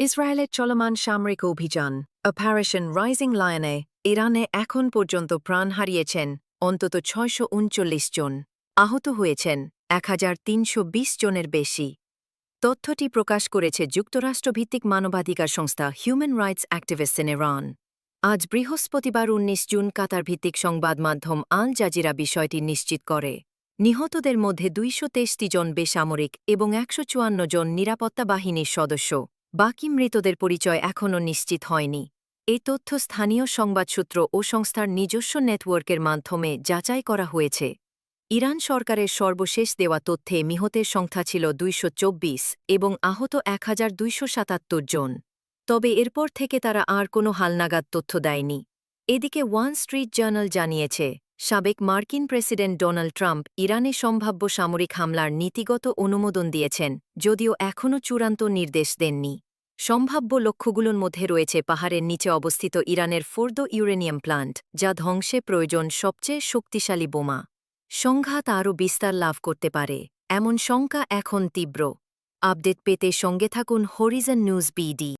ইসরায়েলের চলমান সামরিক অভিযান অপারেশন রাইজিং লায়নে ইরানে এখন পর্যন্ত প্রাণ হারিয়েছেন অন্তত ছয়শো উনচল্লিশ জন, আহত হয়েছেন এক জনের বেশি। তথ্যটি প্রকাশ করেছে যুক্তরাষ্ট্রভিত্তিক মানবাধিকার সংস্থা human rights activists in Iran আজ বৃহস্পতিবার উনিশ জুন কাতার ভিত্তিক সংবাদ মাধ্যম আল জাজিরা বিষয়টি নিশ্চিত করে। নিহতদের মধ্যে দুইশো জন বেসামরিক এবং একশো চুয়ান্ন জন নিরাপত্তা বাহিনীর সদস্য। বাকি মৃতদের পরিচয় এখনও নিশ্চিত হয়নি। এই তথ্য স্থানীয় সংবাদসূত্র ও সংস্থার নিজস্ব নেটওয়ার্কের মাধ্যমে যাচাই করা হয়েছে। ইরান সরকারের সর্বশেষ দেওয়া তথ্যে নিহতের সংখ্যা ছিল দুইশ চব্বিশ এবং আহত এক হাজার দুইশ সাতাত্তর জন। তবে এরপর থেকে তারা আর কোনো হালনাগাদ তথ্য দেয়নি। এদিকে ওয়ান স্ট্রিট জার্নাল জানিয়েছে সাবেক মার্কিন প্রেসিডেন্ট ডোনাল্ড ট্রাম্প ইরানে সম্ভাব্য সামরিক হামলার নীতিগত অনুমোদন দিয়েছেন, যদিও এখনও চূড়ান্ত নির্দেশ দেননি। সম্ভাব্য লক্ষ্যগুলোর মধ্যে রয়েছে পাহাড়ের নিচে অবস্থিত ইরানের ফোর্দ ইউরেনিয়াম প্লান্ট, যা ধ্বংসে প্রয়োজন সবচেয়ে শক্তিশালী বোমা। সংঘাত আরও বিস্তার লাভ করতে পারে, এমন শঙ্কা এখন তীব্র। আপডেট পেতে সঙ্গে থাকুন হরিজন নিউজ বিডি